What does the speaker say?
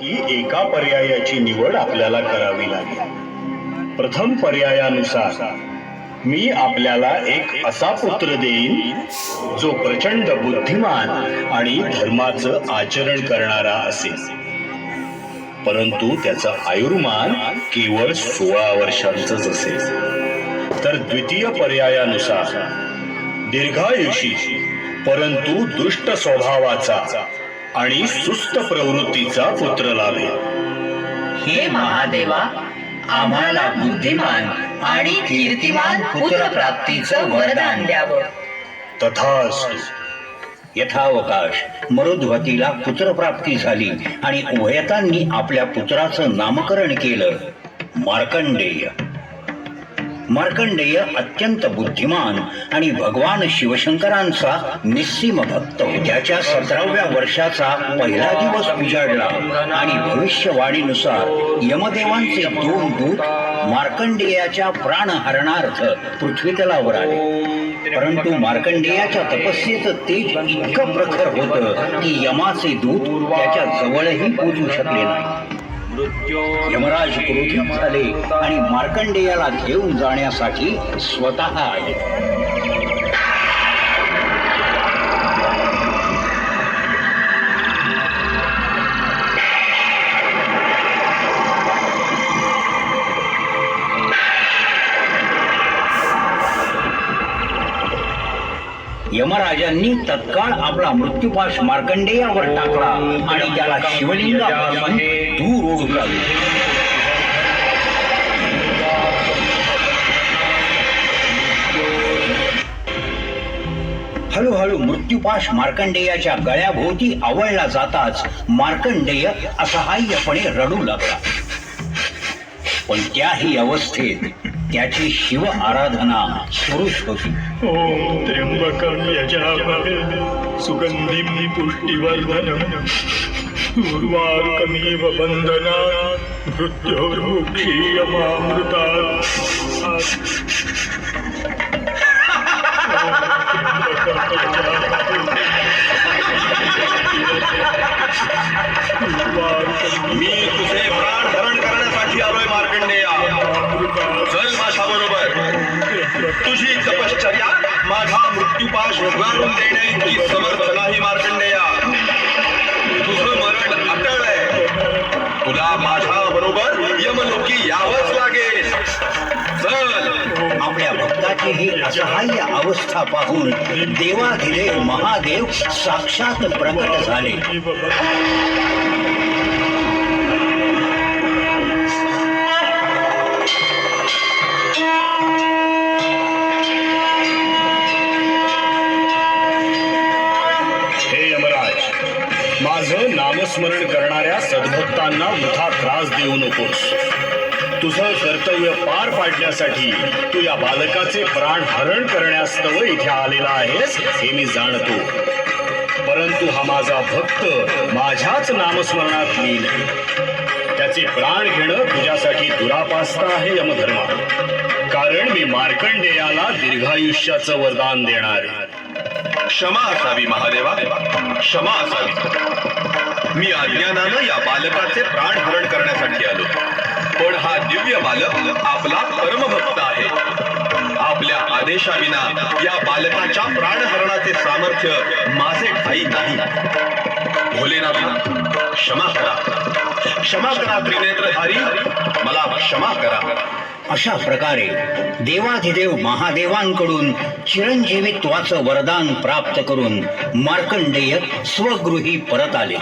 की एका पर्यायाची निवड आपल्याला करावी लागेल. प्रथम पर्यायानुसार मी आपल्याला एक असा पुत्र देईन जो प्रचंड बुद्धिमान आणि धर्माचं आचरण करणारा असेल. परंतु त्याचं आयुर्मान केवळ सोळा वर्षांचंच असेल. तर द्वितीय पर्यायानुसार दीर्घायुषी परंतु दुष्ट स्वभावाचा आणि सुस्त प्रवृत्तीचा पुत्र लाभेल हे महादेवा आम्हाला बुद्धिमान आणि कीर्तिमान पुत्र प्राप्तीचं वरदान द्यावं. तथास्तु यथावकाश मरुध्वतीला पुत्रप्राप्ती झाली आणि उभयतांनी आपल्या पुत्राचं नामकरण केलं. मार्कंडेय. मार्कंडेय अत्यंत बुद्धिमान आणि भगवान शिवशंकरांचा निस्सीम भक्त त्याच्या सतराव्या वर्षाचा पहिला दिवस उजाडला आणि भविष्यवाणीनुसार यमदेवांचे दोन दूत मार्कंडेयाच्या प्राणहरणार्थ पृथ्वीतलावर आले. परंतु मार्कंडेयाच्या तपस्येचं तेज इतकं प्रखर होतं की यमाचे दूत त्याच्या जवळही पोचू शकले नाही यमराज क्रोधित झाले आणि मार्कंडेयाला घेऊन जाण्यासाठी स्वतः आले. यमराजांनी तत्काळ आपला मृत्यूपाश मार्कंडेयावर टाकला आणि त्याला शिवलिंगापासून दूर ओढू लागले हळूहळू मृत्यूपाश मार्कंडेयाच्या गळ्याभोवती आवळला जाताच मार्कंडेय असहाय्यपणे रडू लागला. पण त्याही अवस्थेत त्याची शिव आराधना सुरूच होती. ओम त्र्यंबकं यजामहे सुगंधिं पुष्टिवर्धनम् उर्वारुकमिव बन्धनात् मी माझा मृत्यूपाश उभारून देणे इतकी समर्थ नाही मार्कंडेया. तुझं मरण अटळ आहे. तुला माझ्या बरोबर यमलोकी यावंच लागेल. चल. आपल्या भक्ताची ही असहाय्य अवस्था पाहून देवाधिदेव महादेव साक्षात प्रकट झाले. माझं नामस्मरण करणाऱ्या सद्भक्तांना वृथा त्रास देऊ नकोस. तुझं कर्तव्य पार पाडण्यासाठी तू या बालकाचे प्राण हरण करण्यास्तव इथे आलेला आहेस हे मी जाणतो. परंतु हा माझा भक्त माझ्याच नामस्मरणात लीन त्याचे प्राण घेणं तुझ्यासाठी दुरापास्त आहे यमधर्मा. कारण मी मार्कंडेयाला दीर्घायुष्याचं वरदान देणार आहे. क्षमा असावी महादेवा. क्षमा असावी. मी अज्ञानानं या बालकाचे प्राण हरण करण्यासाठी आलो. पण हा दिव्य बालक आपला परमभक्त आहे. आपल्या आदेशाविना या बालकाच्या प्राणहरणाचे सामर्थ्य माझे ठाई नाही. भोलेनाथ क्षमा करा. क्षमा करा त्रिनेत्रधारी. मला क्षमा करा. अशा प्रकारे देवाधिदेव महादेवांकडून चिरंजीवित्वाचं वरदान प्राप्त करून मार्कंडेय स्वगृही परत आले.